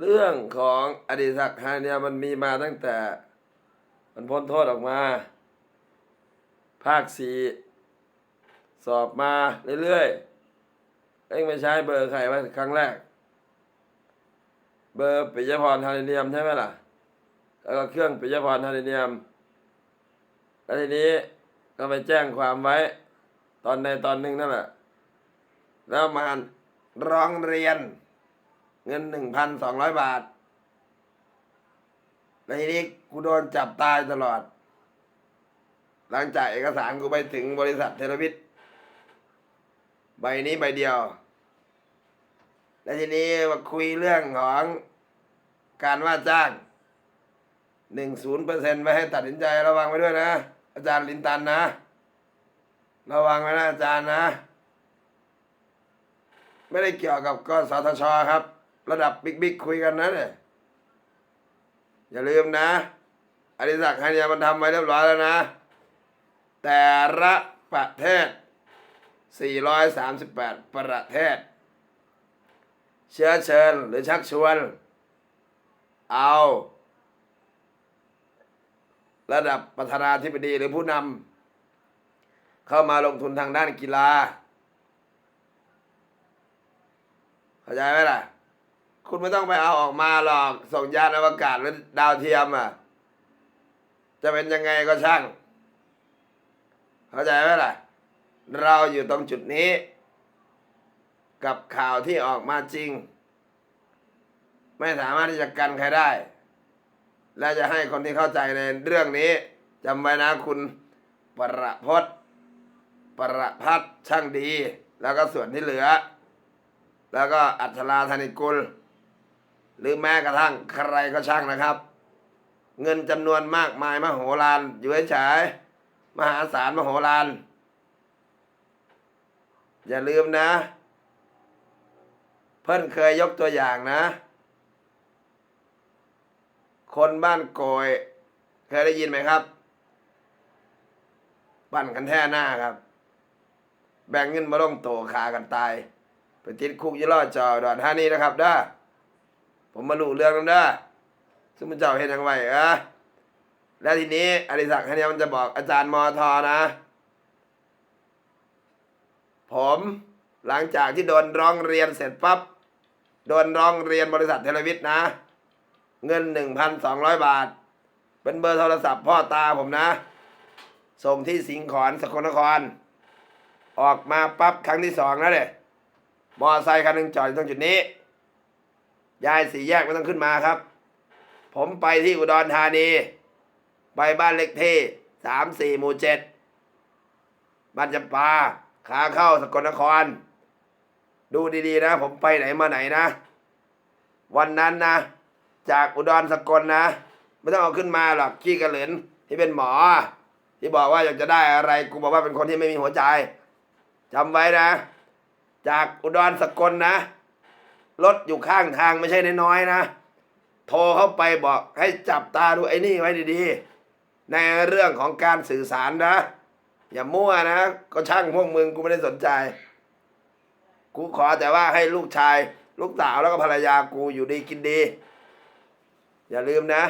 เรื่องของอดีศักดิ์ฮาเนี่ยมันมีมาตั้งแต่ มันพ้นโทษออกมา ภาคสี่สอบมาเรื่อยๆเอ็งไม่ใช้เบอร์ใครวะครั้งแรก เบอร์ปิยพรฮาริเนียมใช่ไหมล่ะ แล้วก็เครื่องปิยพรฮาริเนียมแล้วทีนี้ก็ไปแจ้งความไว้ ตอนในตอนหนึ่งนั่นแหละ แล้วมาร้องเรียน เงินหนึ่งพันสองร้อยบาทแล้วทีนี้กูโดนจับตายตลอด หลังจากเอกสารกูไปถึงบริษัทเทเลวิทใบนี้ใบเดียว แล้วทีนี้มาคุยเรื่องของการว่าจ้างหนึ่งศูนย์เปอร์เซ็นต์ไว้ให้ตัดสินใจระวังไว้ด้วยนะ อาจารย์ลินตันนะ ระวังไว้นะอาจารย์นะ ไม่ได้เกี่ยวกับกสทชครับ ระดับบิ๊กบิ๊กคุยกันนะเนี่ยอย่าลืมนะอดิศักดิ์ฮันยามันทำไว้เรียบร้อยแล้วนะ แต่ละประเทศ 438 ประเทศ เชื้อเชิญหรือชักชวน เอาระดับประธานาธิบดีหรือผู้นำเข้ามาลงทุนทางด้านกีฬา เข้าใจไหมล่ะ คุณไม่ต้องไปเอาออกมาหรอก ส่งยานอวกาศหรือดาวเทียมอะ จะเป็นยังไงก็ช่าง เข้าใจไหมล่ะ เราอยู่ตรงจุดนี้ กับข่าวที่ออกมาจริง ไม่สามารถที่จะกันใครได้ และจะให้คนที่เข้าใจในเรื่องนี้จำไว้นะคุณประพศประพัฒช่างดี แล้วก็ส่วนที่เหลือ แล้วก็อัชราธนิกุล หรือแม้กระทั่งใครก็ช่างนะครับ เงินจำนวนมากมายมโหฬารอยู่เฉยมหาศาลมโหฬารอย่าลืมนะ เพิ่นเคยยกตัวอย่างนะ คนบ้านโกย เคยได้ยินไหมครับ ปั่นกันแท่หน้าครับ แบ่งเงินมาลงโตขากันตาย ไปติดคุกยี่รอจอดอนท่านี้นะครับด้อ ผมมารู้เรื่องนั้นเด้อซึ่งมันเจ้าเห็นยังไงเออแล้วทีนี้อริศักดิ์เนี่ยมันจะบอกอาจารย์มอทอนะ ผมหลังจากที่โดนร้องเรียนเสร็จปั๊บโดนร้องเรียนบริษัทเทเลวิทนะ เงินหนึ่งพันสองร้อยบาท เป็นเบอร์โทรศัพท์พ่อตาผมนะ ส่งที่สิงขอนสกลนคร ออกมาปั๊บครั้งที่สองแล้วเนี่ยมอไซค์คันหนึ่งจอดอยู่ตรงจุดนี้ ย้ายสี่แยกไม่ต้องขึ้นมาครับ ผมไปที่อุดรธานี ไปบ้านเล็กที่สามสี่หมู่เจ็ดบ้านจำปาขาเข้าสกลนคร ดูดีๆนะ ผมไปไหนมาไหนนะ วันนั้นนะ จากอุดรสกลนะ ไม่ต้องเอาขึ้นมาหรอกขี้กระเหลินที่เป็นหมอ ที่บอกว่าอยากจะได้อะไร กูบอกว่าเป็นคนที่ไม่มีหัวใจจำไว้นะ จากอุดรสกลนะ รถอยู่ข้างทางไม่ใช่น้อยๆนะ โทรเข้าไปบอกให้จับตาดูไอ้นี่ไว้ดีๆ ในเรื่องของการสื่อสารนะ อย่ามั่วนะ ก็ช่างพวกมึงกูไม่ได้สนใจ กูขอแต่ว่าให้ลูกชาย ลูกสาวแล้วก็ภรรยากูอยู่ดีกินดี อย่าลืมนะ